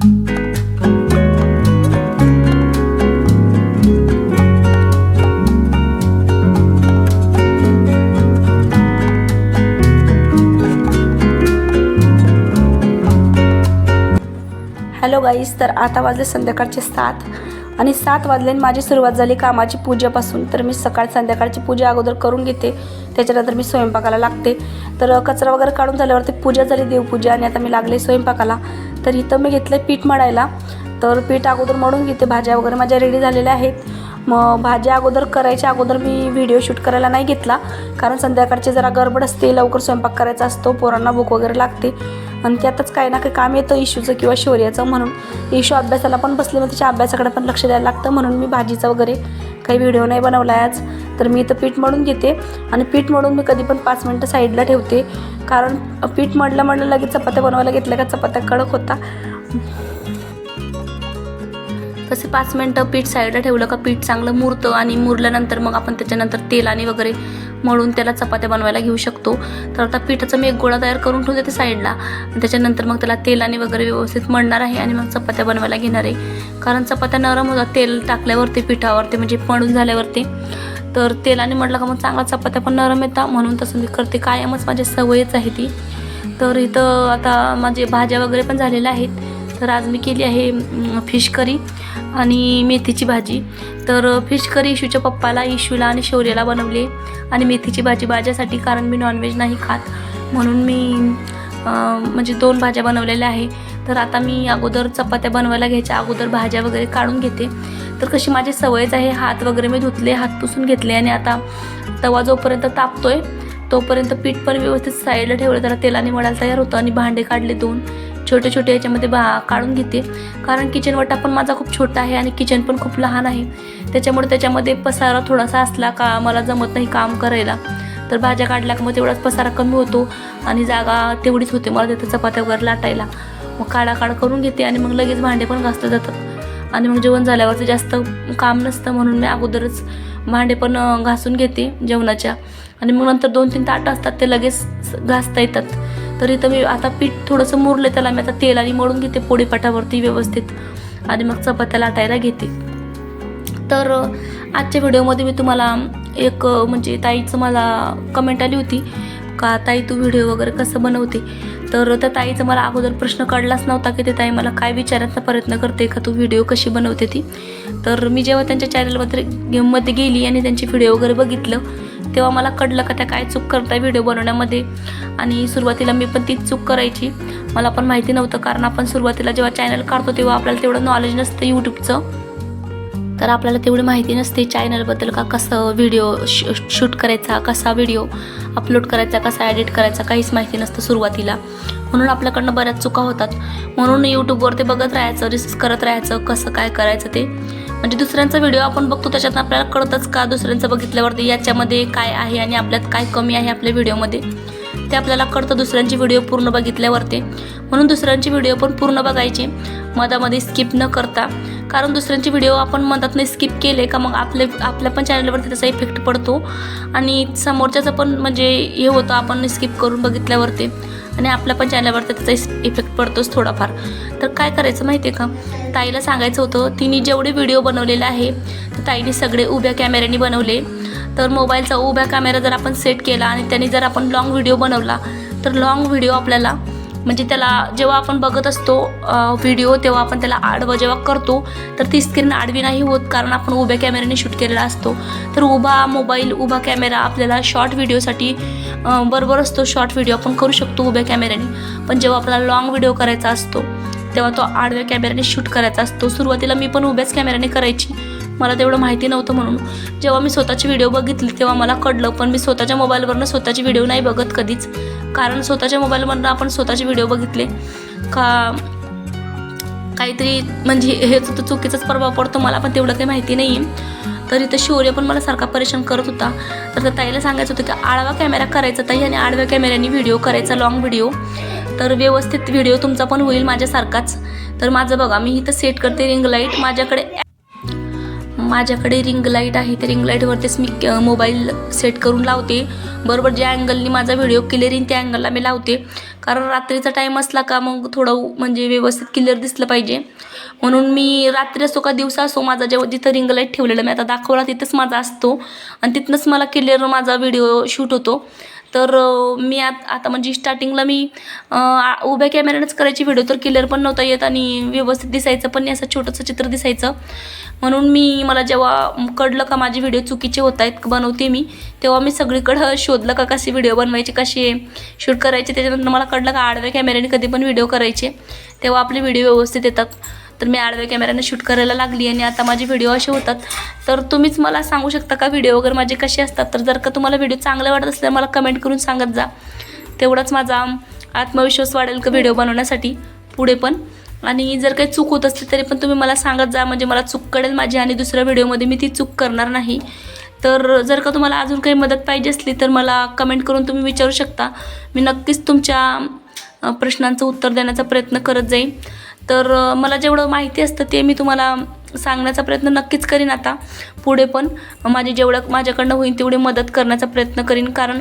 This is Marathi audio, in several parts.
हॅलो गाईस तर आता वाजले संध्याकाळचे सात आणि सात वाजले आणि माझी सुरुवात झाली कामाची पूजेपासून. तर मी सकाळ संध्याकाळची पूजा अगोदर करून घेते त्याच्यानंतर मी स्वयंपाकाला लागते. तर कचरा वगैरे काढून झाल्यावरती पूजा झाली देवपूजा आणि आता मी लागले स्वयंपाकाला. तर इथं मी घेतलं पीठ मळायला. तर पीठ अगोदर मळून घेते. भाज्या वगैरे माझ्या रेडी झालेल्या आहेत. मग भाज्या अगोदर करायच्या अगोदर मी व्हिडिओ शूट करायला नाही घेतला. कारण संध्याकाळची जरा गडबड असते. लवकर स्वयंपाक करायचा असतो. पोरांना भूक वगैरे लागते. आणि त्यातच काही ना काही काम येतं. इशूचं किंवा शौर्याचं म्हणून. इशू अभ्यासाला पण बसले मग तिच्या अभ्यासाकडे पण लक्ष द्यायला लागतं म्हणून मी भाजीचं वगैरे काही व्हिडिओ नाही बनवला आहे आज तर मी इथं पीठ मळून घेते. आणि पीठ मळून मी कधी पण पाच मिनटं साईडला ठेवते. कारण पीठ मळलं म्हणलं लगेच चपात्या बनवायला घेतल्या का चपात्या कडक होता. तसे पाच मिनटं पीठ साईडला ठेवलं का पीठ चांगलं मुरतं आणि मुरल्यानंतर मग आपण त्याच्यानंतर तेल आणि वगैरे मळून त्याला चपात्या बनवायला घेऊ शकतो. तर आता पिठाचा मी एक गोळा तयार करून ठेवून देते साईडला त्याच्यानंतर मग त्याला तेलाने वगैरे व्यवस्थित मळणार आहे आणि मग चपात्या बनवायला घेणार आहे. कारण चपात्या नरम होतात तेल टाकल्यावरती पिठावरती म्हणजे मळून झाल्यावरती. तर तेलाने म्हटलं का मग चांगला चपात्या पण नरम येतात. म्हणून तसं मी करते. कायमच माझी सवयच आहे ती. तर इथं आता माझे भाज्या वगैरे पण झालेल्या आहेत. तर आज मी केली आहे फिश करी आणि मेथीची भाजी. तर फिश करी इशूच्या पप्पाला इशूला आणि शौर्याला बनवली आणि मेथीची भाजी भाज्यासाठी कारण मी नॉनव्हेज नाही खात. म्हणून मी म्हणजे दोन भाज्या बनवलेल्या आहे. तर आता मी अगोदर चपात्या बनवायला घ्यायच्या अगोदर भाज्या वगैरे काढून घेते. तर कशी माझी सवयच आहे हात वगैरे मी धुतले हात पुसून घेतले आणि आता तवा जोपर्यंत तापतोय तोपर्यंत पीठ पण व्यवस्थित साईडला ठेवलं त्याला तेलाने मळायला तयार होतं आणि भांडे काढले दोन. छोटे छोटे याच्यामध्ये बा काढून घेते. कारण किचनवटा पण माझा खूप छोटा आहे आणि किचन पण खूप लहान आहे. त्याच्यामुळे त्याच्यामध्ये पसारा थोडासा असला का मला जमत नाही काम करायला. तर भाज्या काढल्या का मग तेवढाच पसारा कमी होतो आणि जागा तेवढीच होते. मला तिथं चपात्या वगैरे लाटायला. मग काढा काढ करून घेते आणि मग लगेच भांडे पण घासले जातात. आणि मग जेवण झाल्यावरती जास्त काम नसतं म्हणून मी अगोदरच भांडे पण घासून घेते जेवणाच्या. आणि मग नंतर दोन तीन ताटं असतात ते लगेच घासता येतात. तर इथं मी आता पीठ थोडंसं मुरलं त्याला. मी आता तेलाने मळून घेते पोळीपाठावरती व्यवस्थित. आणि मग चपात्या लाटायला घेते. तर आजच्या व्हिडिओमध्ये मी तुम्हाला एक म्हणजे ताईचं मला कमेंट आली होती. का ताई तू व्हिडिओ वगैरे कसं बनवते? तर त्या ताईचा मला अगोदर प्रश्न काढलाच नव्हता की ते ताई मला काय विचारायचा प्रयत्न करते का तू व्हिडिओ कशी बनवते ती. तर मी जेव्हा त्यांच्या चॅनलमध्ये गेममध्ये गेली आणि त्यांचे व्हिडिओ वगैरे बघितलं तेव्हा मला कळलं का त्या काय चूक करताय व्हिडिओ बनवण्यामध्ये. आणि सुरुवातीला मी पण तीच चूक करायची. मला पण माहिती नव्हतं कारण आपण सुरुवातीला जेव्हा चॅनल काढतो तेव्हा आपल्याला तेवढं नॉलेज नसतं यूट्यूबचं. तर आपल्याला तेवढी माहिती नसते चॅनलबद्दल का कसं व्हिडिओ श शूट करायचा कसा व्हिडिओ अपलोड करायचा कसा एडिट करायचा काहीच माहिती नसतं सुरुवातीला. म्हणून आपल्याकडनं बऱ्याच चुका होतात. म्हणून यूट्यूबवर ते बघत राहायचं रिसर्च करत राहायचं कसं काय करायचं ते. म्हणजे दुसऱ्यांचा व्हिडिओ आपण बघतो त्याच्यात आपल्याला कळतच का दुसऱ्यांचं बघितल्यावरती याच्यामध्ये काय आहे आणि आपल्यात काय कमी आहे आपल्या व्हिडिओमध्ये ते आपल्याला कळतं दुसऱ्यांची व्हिडिओ पूर्ण बघितल्यावरती. म्हणून दुसऱ्यांची व्हिडिओ पण पूर्ण बघायचे. मधामध्ये स्किप न करता. कारण दुसऱ्यांचे व्हिडिओ आपण मधातनं स्किप केले का मग आपले आपल्या पण चॅनलवरती त्याचा इफेक्ट पडतो. आणि समोरच्याचं पण म्हणजे हे होतं आपण स्किप करून बघितल्यावरती. आणि आपल्या पण चॅनलवरती त्याचा इफेक्ट पडतोच थोडाफार. तर काय करायचं माहिती आहे का? ताईला सांगायचं होतं तिने जेवढे व्हिडिओ बनवलेले आहे तर ताईने सगळे उभ्या कॅमेऱ्याने बनवले. तर मोबाईलचा उभ्या कॅमेरा जर आपण सेट केला आणि त्याने जर आपण लाँग व्हिडिओ बनवला तर लाँग व्हिडिओ आपल्याला म्हणजे त्याला जेव्हा आपण बघत असतो व्हिडिओ तेव्हा आपण त्याला आडवं जेव्हा करतो तर ती स्क्रीन आडवी नाही होत कारण आपण उभ्या कॅमेऱ्याने शूट केलेला असतो. तर उभा मोबाईल उभा कॅमेरा आपल्याला शॉर्ट व्हिडिओसाठी बरोबर असतो. शॉर्ट व्हिडिओ आपण करू शकतो उभ्या कॅमेऱ्याने पण जेव्हा आपल्याला लॉंग व्हिडिओ करायचा असतो तेव्हा तो आडव्या कॅमेऱ्याने शूट करायचा असतो. सुरुवातीला मी पण उभ्याच कॅमेऱ्याने करायची. मला तेवढं माहिती नव्हतं म्हणून. जेव्हा मी स्वतःची व्हिडिओ बघितली तेव्हा मला कळलं पण मी स्वतःच्या मोबाईलवरनं स्वतःची व्हिडिओ नाही बघत कधीच. कारण स्वतःच्या मोबाईलमधनं आपण स्वतःचे व्हिडिओ बघितले. का काहीतरी म्हणजे हे तर चुकीचाच प्रभाव पडतो मला पण तेवढं काही माहिती नाही आहे तर इथं शौर्य पण मला सारखा परेशान करत होता. तर त्या ताईला सांगायचं होतं की आडवा कॅमेरा करायचा ताई आणि आडव्या कॅमेऱ्याने व्हिडिओ करायचा लॉंग व्हिडिओ तर व्यवस्थित व्हिडिओ तुमचा पण होईल माझ्यासारखाच. तर माझं बघा मी इथं सेट करते रिंग लाइट माझ्याकडे माझ्याकडे रिंग लाइट आहे त्या रिंग लाईटवरतीच मी क- मोबाईल सेट करून लावते. बरोबर ज्या अँगलनी माझा व्हिडिओ क्लिअर येईल त्या अँगलला मी लावते. कारण रात्रीचा टाईम असला का मग थोडं म्हणजे व्यवस्थित क्लिअर दिसलं पाहिजे. म्हणून मी रात्री असो का दिवसा असो माझा जेव्हा जिथं रिंग लाइट ठेवलेलं मी आता दाखवला तिथंच माझा असतो. आणि तिथनंच मला क्लिअर माझा व्हिडिओ शूट होतो. तर मी आत आता म्हणजे स्टार्टिंगला मी आ- उभ्या कॅमेऱ्यानेच करायची व्हिडिओ तर क्लिअर पण नव्हता येत आणि व्यवस्थित दिसायचं पण नाही असं छोटंसं चित्र दिसायचं. म्हणून मी मला जेव्हा कळलं का माझे व्हिडिओ चुकीचे होत आहेत बनवते मी तेव्हा मी सगळीकडं शोधलं का कशी व्हिडिओ बनवायचे कसे शूट करायचे. त्याच्यानंतर मला कळलं का आडव्या कॅमेऱ्याने कधी पण व्हिडिओ करायचे तेव्हा आपले व्हिडिओ व्यवस्थित येतात. तर मी आडव्या कॅमेऱ्याने शूट करायला लागली आणि आता माझे व्हिडिओ असे होतात. तर तुम्हीच मला सांगू शकता का? व्हिडिओ वगैरे माझे कसे असतात? तर जर का तुम्हाला व्हिडिओ चांगला वाटत असल्यास मला कमेंट करून सांगत जा. तेवढाच माझा आत्मविश्वास वाढेल का व्हिडिओ बनवण्यासाठी? पुढे पण. आणि जर काही चूक होत असली तरी पण तुम्ही मला सांगत जा. म्हणजे मला चूक कळेल माझी आणि दुसऱ्या व्हिडिओमध्ये मी ती चूक करणार नाही. तर जर का तुम्हाला अजून काही मदत पाहिजे असली तर मला कमेंट करून तुम्ही विचारू शकता. मी नक्कीच तुमच्या प्रश्नांचं उत्तर देण्याचा प्रयत्न करत जाईन. तर मला जेवढं माहिती असतं ते मी तुम्हाला सांगण्याचा प्रयत्न नक्कीच करीन आता. पुढे पण माझी जेवढं माझ्याकडनं होईल तेवढी मदत करण्याचा प्रयत्न करीन. कारण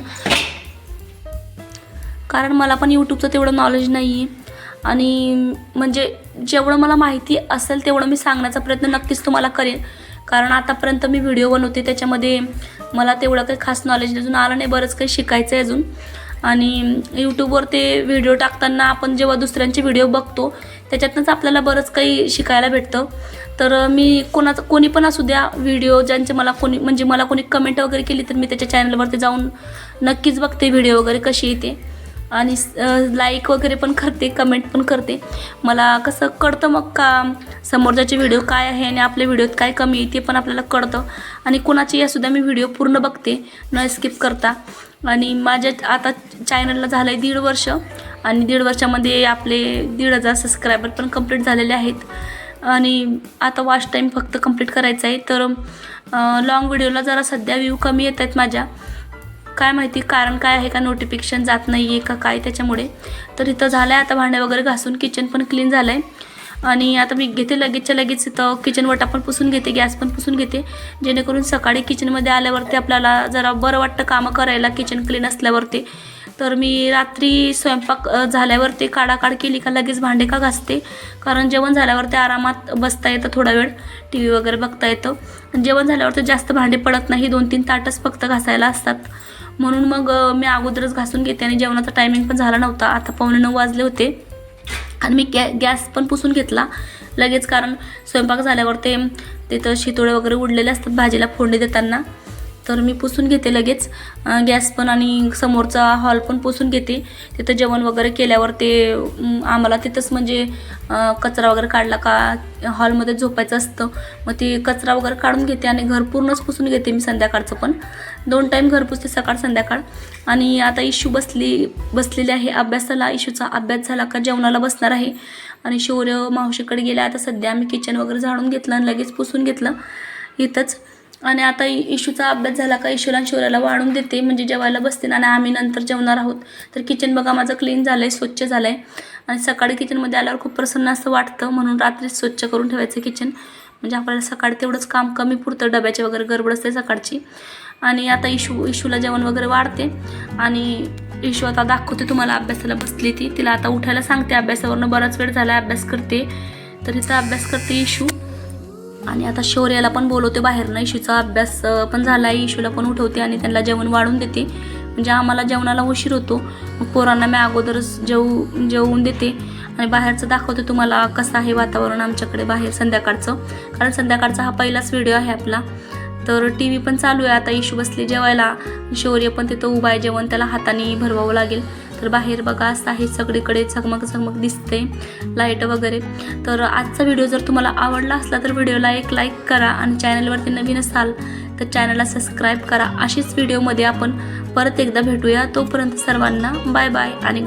कारण मला पण यूट्यूबचं तेवढं नॉलेज नाही आहे आणि म्हणजे जेवढं मला माहिती असेल तेवढं मी सांगण्याचा प्रयत्न नक्कीच तुम्हाला करेन. कारण आतापर्यंत मी व्हिडिओ बनवते त्याच्यामध्ये मला तेवढं काही खास नॉलेज अजून आलं नाही बरंच काही शिकायचं आहे अजून. आणि यूट्यूबवर ते व्हिडिओ टाकताना आपण जेव्हा दुसऱ्यांचे व्हिडिओ बघतो त्याच्यातनंच आपल्याला बरंच काही शिकायला भेटतं. तर मी कोणाचं कोणी पण असू द्या व्हिडिओ ज्यांचे मला कोणी म्हणजे मला कोणी कमेंट वगैरे केली तर मी त्याच्या चॅनलवरती जाऊन नक्कीच बघते व्हिडिओ वगैरे कशी येते आणि लाईक वगैरे पण करते कमेंट पण करते. मला कसं कळतं मग का समोरच्याचे व्हिडिओ काय आहे आणि आपल्या व्हिडिओत काय कमी आहे ते पण आपल्याला कळतं. आणि कोणाची यासुद्धा मी व्हिडिओ पूर्ण बघते न स्किप करता. आणि माझ्या आता चॅनलला झालं आहे दीड वर्ष. आणि दीड वर्षामध्ये आपले दीड हजार सबस्क्रायबर पण कंप्लीट झालेले आहेत. आणि आता वॉच टाईम फक्त कंप्लीट करायचा आहे. तर लॉंग व्हिडिओला जरा सध्या व्ह्यू कमी येत आहेत माझ्या. काय माहिती कारण काय आहे का नोटिफिकेशन जात नाही आहे का काय त्याच्यामुळे. तर इथं झालं आहे आता भांडे वगैरे घासून किचन पण क्लीन झालं आहे आणि आता मी घेते लगेचच्या लगेच इथं किचन वटा पण पुसून घेते गॅस पण पुसून घेते. जेणेकरून सकाळी किचनमध्ये आल्यावरती आपल्याला जरा बरं वाटतं कामं करायला किचन क्लीन असल्यावरती. तर मी रात्री स्वयंपाक अ, झाल्यावरती काढाकाड केली का लगेच भांडे का घासते. कारण जेवण झाल्यावरती आरामात बसता येतं थोडा वेळ टी व्ही वगैरे बघता येतं. जेवण झाल्यावरती जास्त भांडे पडत नाही दोन तीन ताटच फक्त घासायला असतात. म्हणून मग मी अगोदरच घासून घेते आणि जेवणाचा टायमिंग पण झाला नव्हता. आता पावणे नऊ वाजले होते. आणि मी गॅ गॅस पण पुसून घेतला. लगेच कारण स्वयंपाक झाल्यावर ते तिथं शितोळे वगैरे उडलेले असतात भाजीला फोडणी देताना. तर मी पुसून घेते लगेच. गॅस पण आणि समोरचा हॉल पण पुसून घेते. तिथं जेवण वगैरे केल्यावर ते आम्हाला तिथंच म्हणजे कचरा वगैरे काढला का हॉलमध्ये झोपायचं असतं. मग ते कचरा वगैरे काढून घेते आणि घर पूर्णच पुसून घेते मी संध्याकाळचं पण. दोन टाईम घर पुसते सकाळ संध्याकाळ. आणि आता इशू बसली बसलेली आहे. अभ्यासाला इशूचा अभ्यास झाला का जेवणाला बसणार आहे. आणि शौर्य मावशीकडे गेल्या आता सध्या आम्ही किचन वगैरे झाडून घेतलं आणि लगेच पुसून घेतलं. इथंच. आणि आता इशूचा अभ्यास झाला का इशूला शिवराला शौर्याला वाढून देते म्हणजे जेवायला बसते आणि आम्ही नंतर जेवणार आहोत. तर किचन बघा माझं क्लीन झालं आहे स्वच्छ झालं आहे आणि सकाळी किचनमध्ये आल्यावर खूप प्रसन्न असं वाटतं म्हणून रात्री स्वच्छ करून ठेवायचं किचन म्हणजे आपल्याला सकाळी तेवढंच काम कमी पुरतं डब्याची वगैरे गडबड असते सकाळची. आणि आता इशू इशूला जेवण वगैरे वाढते. आणि इशू आता दाखवते तुम्हाला अभ्यासाला बसली ती. तिला आता उठायला सांगते अभ्यासावरनं बराच वेळ झाला अभ्यास करते. तर हिचा अभ्यास करते इशू. आणि आता शौर्याला पण बोलवते बाहेरनं इशूचा अभ्यास पण झाला आहे इशूला पण उठवते आणि त्यांना जेवण वाढून देते. म्हणजे आम्हाला जेवणाला उशीर होतो. मग पोरांना मी अगोदरच जेवू जेवून देते. आणि बाहेरचं दाखवते तुम्हाला कसं आहे वातावरण आमच्याकडे बाहेर संध्याकाळचं. कारण संध्याकाळचा हा पहिलाच व्हिडिओ आहे आपला. तर टी व्ही पण चालू आहे. आता इशू बसली जेवायला. शौर्य पण तिथं उभा आहे. जेवण त्याला हाताने भरवावं लागेल. तर बाहेर बघा असं आहे सगळीकडे झगमग झगमग दिसते लाइट वगैरे. तर आजचा व्हिडिओ जर तुम्हाला आवडला असला तर व्हिडिओला एक लाईक करा आणि चॅनलवरती नवीन असाल तर चॅनलला सबस्क्राईब करा. अशीच व्हिडिओमध्ये आपण परत एकदा भेटूया. तोपर्यंत सर्वांना बाय बाय आणि गुड